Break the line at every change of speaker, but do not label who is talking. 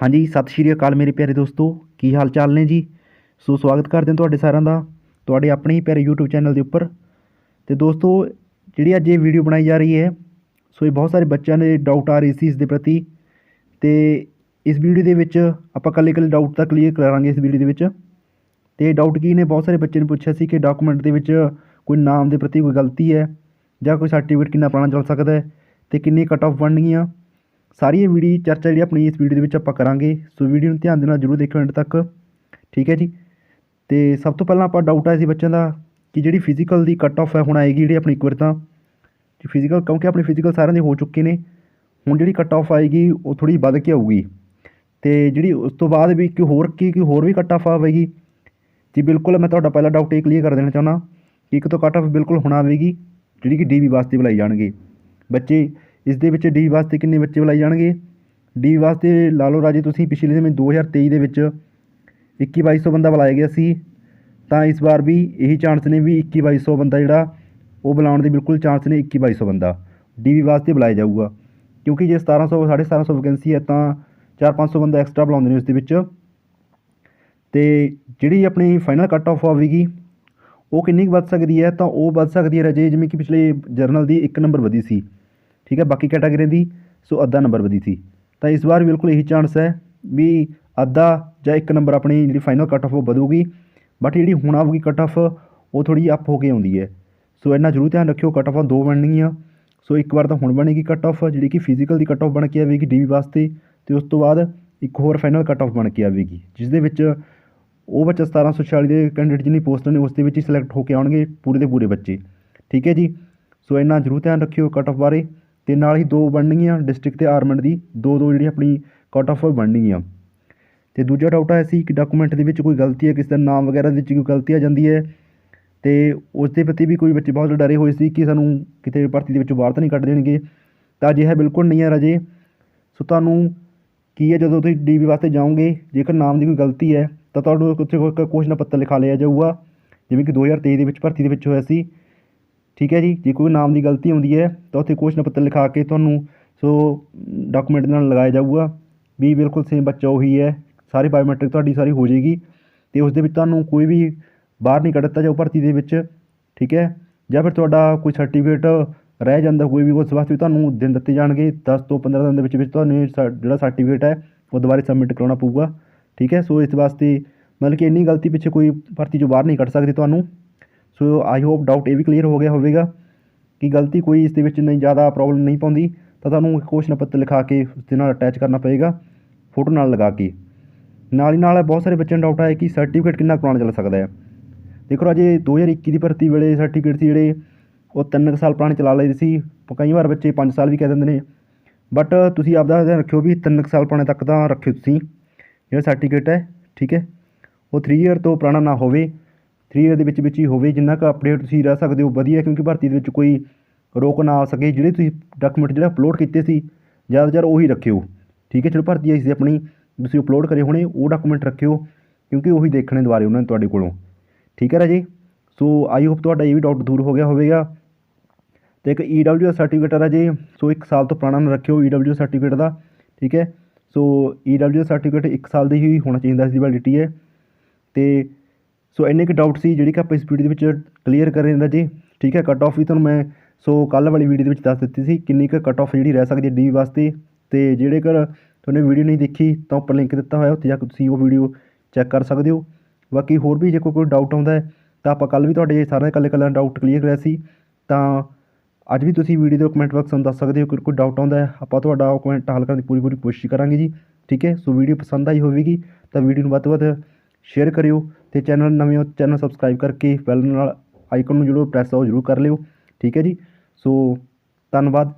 ਹਾਂਜੀ, ਸਤਿ ਸ਼੍ਰੀ ਅਕਾਲ ਮੇਰੇ ਪਿਆਰੇ ਦੋਸਤੋ। ਕੀ ਹਾਲ ਚਾਲ ਨੇ ਜੀ? ਸੋ ਸਵਾਗਤ ਕਰਦੇ ਹਾਂ ਤੁਹਾਡੇ ਸਾਰਿਆਂ ਦਾ, ਤੁਹਾਡੇ ਆਪਣੇ ਹੀ ਪਿਆਰੇ YouTube ਚੈਨਲ ਦੇ ਉੱਪਰ। ਤੇ ਦੋਸਤੋ, ਜਿਹੜੀ ਅੱਜ ਇਹ ਵੀਡੀਓ ਬਣਾਈ ਜਾ ਰਹੀ ਹੈ, ਸੋ ਇਹ ਬਹੁਤ ਸਾਰੇ ਬੱਚਿਆਂ ਦੇ ਡਾਊਟ ਆ ਰਹੇ ਸੀ ਇਸ ਦੇ ਪ੍ਰਤੀ। ਤੇ ਇਸ ਵੀਡੀਓ ਦੇ ਵਿੱਚ ਆਪਾਂ ਇਕੱਲੇ ਇਕੱਲੇ ਡਾਊਟ ਤਾਂ ਕਲੀਅਰ ਕਰਾਂਗੇ ਇਸ ਵੀਡੀਓ ਦੇ ਵਿੱਚ। ਤੇ ਡਾਊਟ ਕੀ ਨੇ? ਬਹੁਤ ਸਾਰੇ ਬੱਚੇ ਨੇ ਪੁੱਛਿਆ ਸੀ ਕਿ ਡਾਕੂਮੈਂਟ ਦੇ ਵਿੱਚ ਕੋਈ ਨਾਮ ਦੇ ਪ੍ਰਤੀ ਕੋਈ ਗਲਤੀ ਹੈ ਜਾਂ ਕੋਈ ਸਰਟੀਫਿਕੇਟ ਕਿੰਨਾ ਪੁਰਾਣਾ ਚੱਲ ਸਕਦਾ ਹੈ ਤੇ ਕਿੰਨੀ ਕਟ ਆਫ ਬਣਨਗੀਆਂ। ਸਾਰੀ ਇਹ ਵੀਡੀਓ ਚਰਚਾ ਜਿਹੜੀ ਆਪਣੀ ਇਸ ਵੀਡੀਓ ਦੇ ਵਿੱਚ ਆਪਾਂ ਕਰਾਂਗੇ। ਸੋ ਵੀਡੀਓ ਨੂੰ ਧਿਆਨ ਦੇ ਨਾਲ ਜਰੂਰ ਦੇਖਿਓ ਐਂਡ ਤੱਕ। ਠੀਕ ਹੈ ਜੀ? ਤੇ ਸਭ ਤੋਂ ਪਹਿਲਾਂ ਆਪਾਂ ਡਾਊਟ ਆਇਆ ਸੀ ਬੱਚਿਆਂ ਦਾ ਕਿ ਜਿਹੜੀ ਫਿਜ਼ੀਕਲ ਦੀ ਕੱਟ ਆਫ ਹੈ, ਹੁਣ ਆਏਗੀ ਜਿਹੜੀ ਆਪਣੀ ਇੱਕ ਵਾਰ ਤਾਂ। ਫਿਜ਼ੀਕਲ ਕਿਉਂਕਿ ਆਪਣੇ ਫਿਜ਼ੀਕਲ ਸਾਰਿਆਂ ਦੇ ਹੋ ਚੁੱਕੇ ਨੇ, ਹੁਣ ਜਿਹੜੀ ਕੱਟ ਆਫ ਆਏਗੀ, ਉਹ ਥੋੜੀ ਵੱਧ ਕੇ ਆਊਗੀ। ਤੇ ਜਿਹੜੀ ਉਸ ਤੋਂ ਬਾਅਦ ਵੀ ਕਿ ਹੋਰ ਕੀ ਕੀ ਹੋਰ ਵੀ ਕੱਟ ਆਫ ਆਵੇਗੀ। ਜੀ ਬਿਲਕੁਲ, ਮੈਂ ਤੁਹਾਡਾ ਪਹਿਲਾ ਡਾਊਟ ਇਹ ਕਲੀਅਰ ਕਰ ਦੇਣਾ ਚਾਹੁੰਦਾ ਕਿ ਇੱਕ ਤੋਂ ਕੱਟ ਆਫ ਬਿਲਕੁਲ ਹੁਣ ਆਵੇਗੀ, ਜਿਹੜੀ ਕਿ ਡੀਵੀ ਵਾਸਤੇ ਬੁਲਾਈ ਜਾਣਗੇ। ਬੱਚੇ ਇਸ ਦੇ ਵਿੱਚ ਡੀ ਵਾਸਤੇ ਕਿੰਨੇ ਬੱਚੇ ਬੁਲਾਏ ਜਾਣਗੇ? ਡੀ ਵਾਸਤੇ ਲਾ ਲਓ ਰਾਜੇ ਤੁਸੀਂ ਪਿਛਲੇ ਸਮੇਂ 2023 ਦੇ ਵਿੱਚ 21 2200 ਬੰਦਾ ਬੁਲਾਇਆ ਗਿਆ ਸੀ। ਤਾਂ ਇਸ ਵਾਰ ਵੀ ਇਹੀ ਚਾਂਸ ਨੇ ਵੀ 21 2200 ਬੰਦਾ ਜਿਹੜਾ, ਉਹ ਬੁਲਾਉਣ ਦੇ ਬਿਲਕੁਲ ਚਾਂਸ ਨੇ 21 2200 ਬੰਦਾ। ਡੀਵੀ ਵਾਸਤੇ ਬੁਲਾਇਆ ਜਾਊਗਾ। ਕਿਉਂਕਿ ਜੇ 1700 1750 ਵੈਕੈਂਸੀ ਹੈ ਤਾਂ 4-500 ਬੰਦਾ ਐਕਸਟਰਾ ਬੁਲਾਉਂਦੇ ਨੇ ਉਸ ਦੇ ਵਿੱਚ। ਤੇ ਜਿਹੜੀ ਆਪਣੀ ਫਾਈਨਲ ਕੱਟ ਆਫ ਆਵੇਗੀ, ਉਹ ਕਿੰਨੀ ਕੁ ਵੱਧ ਸਕਦੀ ਹੈ? ਤਾਂ ਉਹ ਵੱਧ ਸਕਦੀ ਹੈ ਰਜੇ, ਜਿਵੇਂ ਕਿ ਪਿਛਲੇ ਜਰਨਲ ਦੀ 1 ਨੰਬਰ ਵਧੀ ਸੀ। ਠੀਕ ਹੈ, ਬਾਕੀ ਕੈਟਾਗਰੀ ਦੀ, ਸੋ ਅੱਧਾ ਨੰਬਰ ਵਧੀ ਸੀ। ਤਾਂ ਇਸ ਵਾਰ ਬਿਲਕੁਲ ਇਹੀ ਚਾਂਸ ਹੈ ਵੀ ਅੱਧਾ ਜਾਂ ਇੱਕ ਨੰਬਰ ਆਪਣੀ ਜਿਹੜੀ ਫਾਈਨਲ ਕੱਟ ਆਫ ਉਹ ਵਧੂਗੀ। ਬਟ ਜਿਹੜੀ ਹੁਣ ਆਊਗੀ ਕੱਟ ਆਫ ਉਹ ਥੋੜੀ ਅਪ ਹੋ ਕੇ ਆਉਂਦੀ ਹੈ। ਸੋ ਇਹਨਾਂ ਜ਼ਰੂਰ ਧਿਆਨ ਰੱਖਿਓ ਕੱਟ ਆਫਾਂ ਦੋ ਬਣਨਗੀਆਂ। ਸੋ ਇੱਕ ਵਾਰ ਤਾਂ ਹੁਣ ਬਣੇਗੀ ਕੱਟ ਆਫ ਜਿਹੜੀ ਕਿ ਫਿਜ਼ੀਕਲ ਦੀ ਕੱਟ ਆਫ ਬਣ ਕੇ ਆਵੇਗੀ ਡੀਵੀ ਵਾਸਤੇ। ਤੇ ਉਸ ਤੋਂ ਬਾਅਦ ਇੱਕ ਹੋਰ ਫਾਈਨਲ ਕੱਟ ਆਫ ਬਣ ਕੇ ਆਵੇਗੀ ਜਿਸ ਦੇ ਵਿੱਚ ਉਹ ਬੱਚਾ 1746 ਦੇ ਕੈਂਡੀਡੇਟ ਜਿੰਨੀ ਪੋਸਟਾਂ ਨੇ, ਉਸ ਦੇ ਵਿੱਚ ਹੀ ਸਿਲੈਕਟ ਹੋ ਕੇ ਆਉਣਗੇ ਪੂਰੇ ਦੇ ਪੂਰੇ ਬੱਚੇ। ਠੀਕ ਹੈ ਜੀ? ਸੋ ਇਹਨਾਂ ਜ਼ਰੂਰ ਧਿਆਨ ਰੱਖਿਓ ਕੱਟ ਆਫ ਬਾਰੇ। ਅਤੇ ਨਾਲ ਹੀ ਦੋ ਬਣਨਗੀਆਂ ਡਿਸਟ੍ਰਿਕਟ ਅਤੇ ਆਰਮਡ ਦੀ, ਦੋ ਦੋ ਜਿਹੜੀ ਆਪਣੀ ਕਟ ਆਫ ਬਣਨਗੀਆਂ। ਅਤੇ ਦੂਜਾ ਡਾਊਟ ਆਇਆ ਸੀ ਕਿ ਡਾਕੂਮੈਂਟ ਦੇ ਵਿੱਚ ਕੋਈ ਗਲਤੀ ਹੈ, ਕਿਸੇ ਦਾ ਨਾਮ ਵਗੈਰਾ ਦੇ ਵਿੱਚ ਕੋਈ ਗਲਤੀ ਆ ਜਾਂਦੀ ਹੈ। ਅਤੇ ਉਸ ਦੇ ਪ੍ਰਤੀ ਵੀ ਕੋਈ ਬੱਚੇ ਬਹੁਤ ਡਰੇ ਹੋਏ ਸੀ ਕਿ ਸਾਨੂੰ ਕਿਤੇ ਭਰਤੀ ਦੇ ਵਿੱਚੋਂ ਬਾਹਰ ਤਾਂ ਨਹੀਂ ਕੱਢ ਦੇਣਗੇ। ਤਾਂ ਅਜਿਹਾ ਬਿਲਕੁਲ ਨਹੀਂ ਹੈ ਰਾਜੇ। ਸੋ ਤੁਹਾਨੂੰ ਕੀ ਹੈ, ਜਦੋਂ ਤੁਸੀਂ ਡੀਵੀ ਵਾਸਤੇ ਜਾਓਗੇ, ਜੇਕਰ ਨਾਮ ਦੀ ਕੋਈ ਗਲਤੀ ਹੈ, ਤਾਂ ਤੁਹਾਨੂੰ ਉੱਥੇ ਕੋਈ ਕੁਐਸਚਨ ਪੱਤਰ ਲਿਖਾ ਲਿਆ ਜਾਊਗਾ। ਜਿਵੇਂ ਕਿ 2023 ਦੇ ਵਿੱਚ ਭਰਤੀ ਦੇ ਵਿੱਚ ਹੋਇਆ ਸੀ। ਠੀਕ ਹੈ ਜੀ, ਜੇ ਕੋਈ ਨਾਮ ਦੀ ਗਲਤੀ ਹੁੰਦੀ ਹੈ, ਤਾਂ ਉੱਥੇ ਕੁਐਸਚਨ ਪੱਤਰ ਲਿਖਾ ਕੇ ਤੁਹਾਨੂੰ ਸੋ ਡਾਕੂਮੈਂਟ ਦੇ ਨਾਲ ਲਗਾਇਆ ਜਾਊਗਾ ਵੀ ਬਿਲਕੁਲ ਸੇਮ ਬੱਚਾ ਉਹੀ ਹੈ, ਸਾਰੀ ਬਾਇਓਮੈਟ੍ਰਿਕ ਤੁਹਾਡੀ ਸਾਰੀ ਹੋ ਜਾਏਗੀ ਅਤੇ ਉਸ ਦੇ ਵਿੱਚ ਤੁਹਾਨੂੰ ਕੋਈ ਵੀ ਬਾਹਰ ਨਹੀਂ ਕੱਢ ਦਿੱਤਾ ਜਾਊ ਭਰਤੀ ਦੇ ਵਿੱਚ, ਠੀਕ ਹੈ? ਜਾਂ ਫਿਰ ਤੁਹਾਡਾ ਕੋਈ ਸਰਟੀਫਿਕੇਟ ਰਹਿ ਜਾਂਦਾ, ਕੋਈ ਵੀ ਉਸ ਵਾਸਤੇ ਵੀ ਤੁਹਾਨੂੰ ਦਿਨ ਦਿੱਤੇ ਜਾਣਗੇ 10 ਤੋਂ 15 ਦਿਨ ਦੇ ਵਿੱਚ ਵਿੱਚ ਤੁਹਾਨੂੰ ਸਰ- ਜਿਹੜਾ ਸਰਟੀਫਿਕੇਟ ਹੈ, ਉਹ ਦੁਬਾਰਾ ਸਬਮਿਟ ਕਰਾਉਣਾ ਪਊਗਾ, ਠੀਕ ਹੈ? ਸੋ ਇਸ ਵਾਸਤੇ ਮਤਲਬ ਕਿ ਇੰਨੀ ਗਲਤੀ ਪਿੱਛੇ ਕੋਈ ਭਰਤੀ ਚੋਂ ਬਾਹਰ ਨਹੀਂ ਕੱਢ ਸਕਦੇ ਤੁਹਾਨੂੰ। ਸੋ ਆਈ ਹੋਪ ਡਾਊਟ ਇਹ ਵੀ ਕਲੀਅਰ ਹੋ ਗਿਆ ਹੋਵੇਗਾ ਕਿ ਗਲਤੀ ਕੋਈ ਇਸ ਦੇ ਵਿੱਚ ਨਹੀਂ, ਜ਼ਿਆਦਾ ਪ੍ਰੋਬਲਮ ਨਹੀਂ ਪਾਉਂਦੀ, ਤਾਂ ਤੁਹਾਨੂੰ ਕੁਐਸਚਨ ਪੱਤਰ ਲਿਖਾ ਕੇ ਉਸ ਦੇ ਨਾਲ ਅਟੈਚ ਕਰਨਾ ਪਏਗਾ ਫੋਟੋ ਨਾਲ ਲਗਾ ਕੇ। ਨਾਲ ਹੀ ਨਾਲ ਬਹੁਤ ਸਾਰੇ ਬੱਚਿਆਂ ਨੂੰ ਡਾਊਟ ਆਇਆ ਕਿ ਸਰਟੀਫਿਕੇਟ ਕਿੰਨਾ ਕੁ ਪੁਰਾਣਾ ਚੱਲ ਸਕਦਾ ਹੈ। ਦੇਖੋ ਰਾਜੇ 2021 ਦੀ ਭਰਤੀ ਵੇਲੇ ਸਰਟੀਫਿਕੇਟ ਸੀ ਜਿਹੜੇ, ਉਹ ਤਿੰਨ ਕੁ ਸਾਲ ਪੁਰਾਣੇ ਚਲਾ ਲਏ ਸੀ ਕਈ ਵਾਰ ਬੱਚੇ 5 ਸਾਲ ਵੀ ਕਹਿ ਦਿੰਦੇ ਨੇ। ਬਟ ਤੁਸੀਂ ਆਪਦਾ ਧਿਆਨ ਰੱਖਿਓ ਵੀ ਤਿੰਨ ਕੁ ਸਾਲ ਪੁਰਾਣੇ ਤੱਕ ਤਾਂ ਰੱਖਿਓ ਤੁਸੀਂ, ਜਿਹੜਾ ਸਰਟੀਫਿਕੇਟ ਹੈ, ਠੀਕ ਹੈ। ਉਹ 3 ਇਅਰ ਤੋਂ ਪੁਰਾਣਾ ਨਾ ਹੋਵੇ। 3 ਇਅਰ ਦੇ ਵਿੱਚ ਵਿੱਚ ਹੀ ਹੋਵੇ, ਜਿੰਨਾ ਕੁ ਅਪਡੇਟ ਤੁਸੀਂ ਰਹਿ ਸਕਦੇ ਹੋ, ਵਧੀਆ, ਕਿਉਂਕਿ ਭਰਤੀ ਦੇ ਵਿੱਚ ਕੋਈ ਰੋਕ ਨਾ ਆ ਸਕੇ। ਜਿਹੜੇ ਤੁਸੀਂ ਡਾਕੂਮੈਂਟ ਜਿਹੜਾ ਅਪਲੋਡ ਕੀਤੇ ਸੀ ਜ਼ਿਆਦਾ ਜ਼ਿਆਦਾ ਉਹੀ ਰੱਖਿਓ। ਠੀਕ ਹੈ, ਚਲੋ ਭਰਤੀ ਆਈ ਸੀ ਆਪਣੀ, ਤੁਸੀਂ ਅਪਲੋਡ ਕਰੇ ਹੋਣੇ, ਉਹ ਡਾਕੂਮੈਂਟ ਰੱਖਿਓ, ਕਿਉਂਕਿ ਉਹੀ ਦੇਖਣੇ ਦੁਬਾਰੇ ਉਹਨਾਂ ਨੇ ਤੁਹਾਡੇ ਕੋਲੋਂ। ਠੀਕ ਹੈ ਰਾਜੇ? ਸੋ ਆਈ ਹੋਪ ਤੁਹਾਡਾ ਇਹ ਵੀ ਡਾਊਟ ਦੂਰ ਹੋ ਗਿਆ ਹੋਵੇਗਾ। ਤੇ ਇੱਕ ਈਡਬਲਯੂ ਸਰਟੀਫਿਕੇਟ ਆ ਰਾਜੇ ਸੋ 1 ਸਾਲ ਤੋਂ ਪੁਰਾਣਾ ਨਾ ਰੱਖਿਓ ਈਡਬਲਯੂ ਸਰਟੀਫਿਕੇਟ ਦਾ। ਠੀਕ ਹੈ ਸੋ ਈਡਬਲਯੂ ਸਰਟੀਫਿਕੇਟ 1 ਸਾਲ ਦੀ ਹੀ ਹੋਣਾ ਚਾਹੀਦਾ ਇਸ ਦੀ ਵੈਲਿਡਿਟੀ ਹੈ। ਤੇ ਸੋ ਇੰਨੇ ਕੁ ਡਾਊਟ ਸੀ ਜਿਹੜੀ ਕਿ ਆਪਾਂ ਇਸ ਵੀਡੀਓ ਦੇ ਵਿੱਚ ਕਲੀਅਰ ਕਰ ਰਹੇ ਹਾਂ ਰਾਜੇ ਠੀਕ ਹੈ ਕੱਟ ਆਫ ਵੀ ਤੁਹਾਨੂੰ ਮੈਂ ਸੋ ਕੱਲ ਵਾਲੀ ਵੀਡੀਓ ਦੇ ਵਿੱਚ ਦੱਸ ਦਿੱਤੀ ਸੀ ਕਿੰਨੀ ਕੁ ਕੱਟ ਆਫ ਜਿਹੜੀ ਰਹਿ ਸਕਦੀ ਹੈ ਡੀ ਵਾਸਤੇ। ਤੇ ਜਿਹੜੇ ਕਰ ਤੁਹਾਨੂੰ ਵੀਡੀਓ ਨਹੀਂ ਦੇਖੀ, ਤਾਂ ਉੱਪਰ ਲਿੰਕ ਦਿੱਤਾ ਹੋਇਆ, ਉੱਥੇ ਜਾ ਕੇ ਤੁਸੀਂ ਉਹ ਵੀਡੀਓ ਚੈੱਕ ਕਰ ਸਕਦੇ ਹੋ। ਬਾਕੀ ਹੋਰ ਵੀ ਜੇ ਕੋਈ ਕੋਈ ਡਾਊਟ ਆਉਂਦਾ ਹੈ, ਤਾਂ ਆਪਾਂ ਕੱਲ ਵੀ ਤੁਹਾਡੇ ਸਾਰੇ ਇਕੱਲੇ ਇਕੱਲੇ ਡਾਊਟ ਕਲੀਅਰ ਕਰਿਆ ਸੀ। ਤਾਂ ਅੱਜ ਵੀ ਤੁਸੀਂ ਵੀਡੀਓ ਦੇ ਕਮੈਂਟ ਬਾਕਸ ਨੂੰ ਦੱਸ ਸਕਦੇ ਹੋ ਕਿ ਕੋਈ ਡਾਊਟ ਆਉਂਦਾ ਹੈ, ਆਪਾਂ ਤੁਹਾਡਾ ਉਹ ਕਮੈਂਟ ਹੱਲ ਕਰਨ ਦੀ ਪੂਰੀ ਪੂਰੀ ਕੋਸ਼ਿਸ਼ ਕਰਾਂਗੇ ਜੀ। ਠੀਕ ਹੈ ਸੋ ਵੀਡੀਓ ਪਸੰਦ ਆਈ ਹੋਵੇਗੀ, ਤਾਂ ਵੀਡੀਓ ਨੂੰ ਵੱਧ ਤੋਂ ਵੱਧ ਸ਼ੇਅਰ ਕਰਿਓ। ਤੇ ਚੈਨਲ ਨਵੇਂ ਹੋ ਚੈਨਲ ਸਬਸਕ੍ਰਾਈਬ ਕਰਕੇ ਬੈਲ ਨਾਲ ਆਈਕਨ ਨੂੰ ਜਰੂਰ ਪ੍ਰੈਸ ਉਹ ਜਰੂਰ ਕਰ ਲਿਓ। ਠੀਕ ਹੈ ਜੀ? ਸੋ ਧੰਨਵਾਦ।